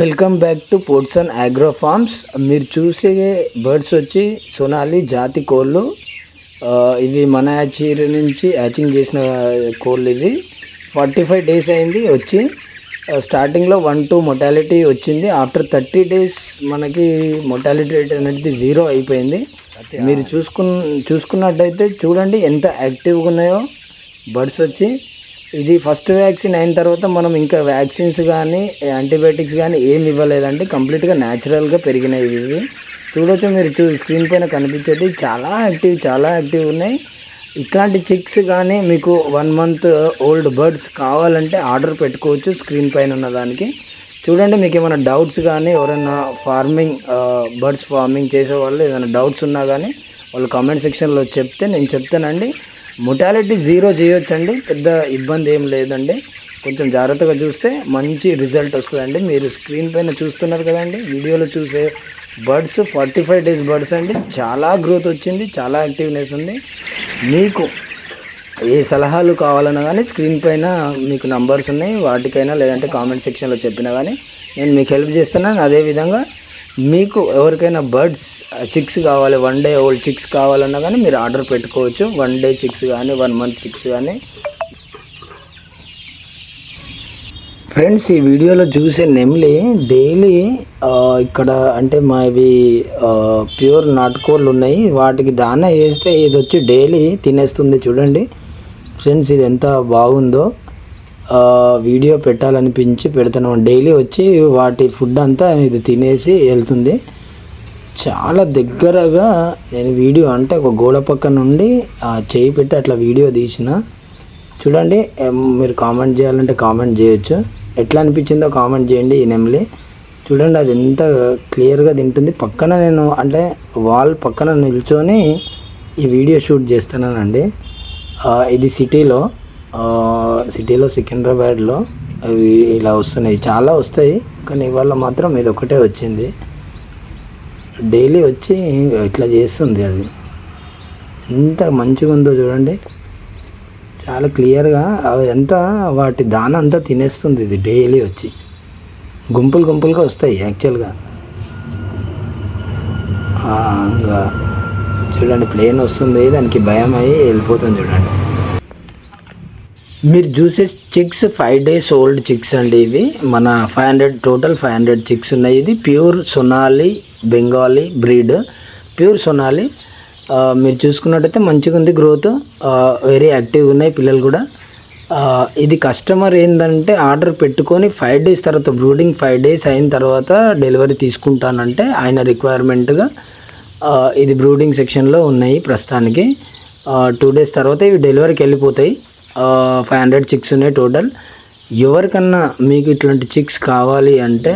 Welcome back to Portson agro farms. మీరు చూసే birds వచ్చి సొనాలి జాతి కోళ్ళు. ఇవి మన యాచీరి నుంచి హ్యాచింగ్ చేసిన కోళ్ళు ఇవి. ఫార్టీ ఫైవ్ డేస్ అయింది వచ్చి. స్టార్టింగ్లో వన్ టూ మొటాలిటీ వచ్చింది. ఆఫ్టర్ థర్టీ డేస్ మనకి మొటాలిటీ రేట్ అనేది జీరో అయిపోయింది. మీరు చూసుకున్న చూసుకున్నట్టయితే చూడండి ఎంత యాక్టివ్గా ఉన్నాయో బర్డ్స్ వచ్చి. ఇది ఫస్ట్ వ్యాక్సిన్ అయిన తర్వాత మనం ఇంకా వ్యాక్సిన్స్ కానీ యాంటీబయాటిక్స్ కానీ ఏమి ఇవ్వలేదండి. కంప్లీట్గా న్యాచురల్గా పెరిగినాయి ఇవి. చూడొచ్చు మీరు చూ స్క్రీన్ పైన కనిపించేది. చాలా యాక్టివ్ చాలా యాక్టివ్ ఉన్నాయి. ఇట్లాంటి చిక్స్ కానీ మీకు వన్ మంత్ ఓల్డ్ బర్డ్స్ కావాలంటే ఆర్డర్ పెట్టుకోవచ్చు స్క్రీన్ పైన ఉన్న దానికి. చూడండి మీకు ఏమైనా డౌట్స్ కానీ ఎవరైనా ఫార్మింగ్ బర్డ్స్ ఫార్మింగ్ చేసే వాళ్ళు ఏదైనా డౌట్స్ ఉన్నా కానీ వాళ్ళు కామెంట్ సెక్షన్లో చెప్తే నేను చెప్తానండి. మొటాలిటీ జీరో చేయొచ్చండి. పెద్ద ఇబ్బంది ఏం లేదండి. కొంచెం జాగ్రత్తగా చూస్తే మంచి రిజల్ట్ వస్తుందండి. మీరు స్క్రీన్ పైన చూస్తున్నారు కదండి. వీడియోలో చూసే birds forty five days birds అండి. చాలా గ్రోత్ వచ్చింది. చాలా యాక్టివ్నెస్ ఉంది. మీకు ఏ సలహాలు కావాలన్నా కానీ స్క్రీన్ పైన మీకు నంబర్స్ ఉన్నాయి. వాటికైనా లేదంటే కామెంట్ సెక్షన్లో చెప్పినా కానీ నేను మీకు హెల్ప్ చేస్తున్నాను. అదేవిధంగా మీకు ఎవరికైనా బర్డ్స్ చిక్స్ కావాలి వన్ డే ఓల్డ్ చిక్స్ కావాలన్నా కానీ మీరు ఆర్డర్ పెట్టుకోవచ్చు. వన్ డే చిక్స్ కానీ వన్ మంత్ చిక్స్ కానీ ఫ్రెండ్స్ ఈ వీడియోలో చూసే నెమ్లి డైలీ ఇక్కడ అంటే మావి ప్యూర్ నాటుకోళ్ళు ఉన్నాయి. వాటికి దానా వేస్తే ఇది వచ్చి డైలీ తినేస్తుంది చూడండి. ఫ్రెండ్స్ ఇది ఎంత బాగుందో. వీడియో పెట్టాలనిపించి పెడుతున్నాం. డైలీ వచ్చి వాటి ఫుడ్ అంతా ఇది తినేసి వెళ్తుంది. చాలా దగ్గరగా నేను వీడియో అంటే ఒక గోడ పక్క నుండి చేయి పెట్టి అట్లా వీడియో తీసిన. చూడండి మీరు కామెంట్ చేయాలంటే కామెంట్ చేయొచ్చు. ఎట్లా అనిపించిందో కామెంట్ చేయండి ఈ నెమ్లి చూడండి అది ఎంత క్లియర్గా తింటుంది. పక్కన నేను అంటే వాల్ పక్కన నిల్చొని ఈ వీడియో షూట్ చేస్తున్నానండి. ఇది సిటీలో. సిటీలో సికింద్రాబాద్లో అవి ఇలా వస్తున్నాయి. చాలా వస్తాయి కానీ ఇవాళ మాత్రం ఇది ఒకటే వచ్చింది. డైలీ వచ్చి ఇట్లా చేస్తుంది అది. ఎంత మంచిగా ఉందో చూడండి. చాలా క్లియర్గా అవి ఎంత వాటి దాన అంతా తినేస్తుంది ఇది డైలీ వచ్చి. గుంపులు గుంపులుగా వస్తాయి యాక్చువల్గా. ఇంకా చూడండి ప్లేన్ వస్తుంది దానికి భయం అయ్యి వెళ్ళిపోతుంది చూడండి. మీరు చూసే chicks five days old chicks అండి ఇవి. మన five hundred total five hundred chicks ఉన్నాయి. ఇది pure Sonali Bengali breed pure Sonali మీరు చూసుకున్నట్టయితే మంచిగా ఉంది గ్రోత్ వెరీ యాక్టివ్ ఉన్నాయి పిల్లలు కూడా. ఇది కస్టమర్ ఏంటంటే ఆర్డర్ పెట్టుకొని ఫైవ్ డేస్ తర్వాత బ్రూడింగ్ ఫైవ్ డేస్ అయిన తర్వాత డెలివరీ తీసుకుంటానంటే ఆయన రిక్వైర్మెంట్గా ఇది బ్రూడింగ్ సెక్షన్లో ఉన్నాయి ప్రస్తుతానికి. టూ డేస్ తర్వాత ఇవి డెలివరీకి వెళ్ళిపోతాయి. ఫైవ్ హండ్రెడ్ చిక్స్ ఉన్నాయి టోటల్ ఎవరికన్నా మీకు ఇట్లాంటి చిక్స్ కావాలి అంటే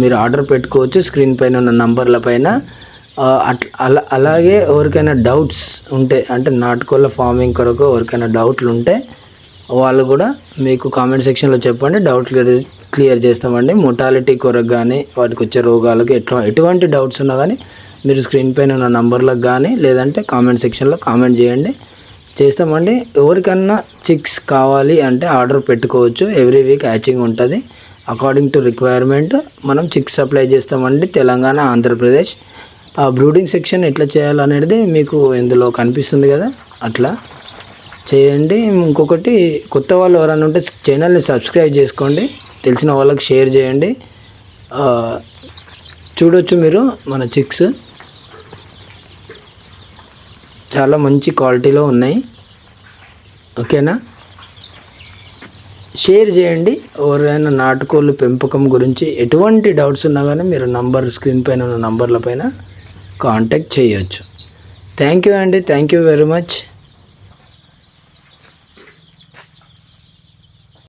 మీరు ఆర్డర్ పెట్టుకోవచ్చు స్క్రీన్ పైన ఉన్న నంబర్ల పైన. అట్లా అలా అలాగే ఎవరికైనా డౌట్స్ ఉంటే అంటే నాటుకోళ్ళ ఫార్మింగ్ కొరకు ఎవరికైనా డౌట్లు ఉంటే వాళ్ళు కూడా మీకు కామెంట్ సెక్షన్లో చెప్పండి. డౌట్ క్లియర్ క్లియర్ చేస్తామండి. మొటాలిటీ కొరకు కానీ వాటికి వచ్చే రోగాలకు ఎట్లా ఎటువంటి డౌట్స్ ఉన్నా కానీ మీరు స్క్రీన్ పైన ఉన్న నంబర్లకు కానీ లేదంటే కామెంట్ సెక్షన్లో కామెంట్ చేయండి. చేస్తామండి. ఎవరికన్నా చిక్స్ కావాలి అంటే ఆర్డర్ పెట్టుకోవచ్చు. ఎవ్రీ వీక్ హ్యాచింగ్ ఉంటుంది. అకార్డింగ్ టు రిక్వైర్మెంట్ మనం చిక్స్ సప్లై చేస్తామండి తెలంగాణ ఆంధ్రప్రదేశ్. ఆ బ్రూడింగ్ సెక్షన్ ఎట్లా చేయాలనేది మీకు ఇందులో కనిపిస్తుంది కదా. అట్లా చేయండి. ఇంకొకటి కొత్త వాళ్ళు ఎవరైనా ఉంటే ఛానల్ని సబ్స్క్రైబ్ చేసుకోండి. తెలిసిన వాళ్ళకి షేర్ చేయండి. చూడొచ్చు మీరు మన చిక్స్ చాలా మంచి క్వాలిటీలో ఉన్నాయి. ఓకేనా? షేర్ చేయండి. ఎవరైనా నాటుకోళ్ళు పెంపకం గురించి ఎటువంటి డౌట్స్ ఉన్నా కానీ మీరు నంబర్ స్క్రీన్ పైన ఉన్న నంబర్ల పైన కాంటాక్ట్ చేయొచ్చు. థ్యాంక్ యూ అండి. Thank you very much.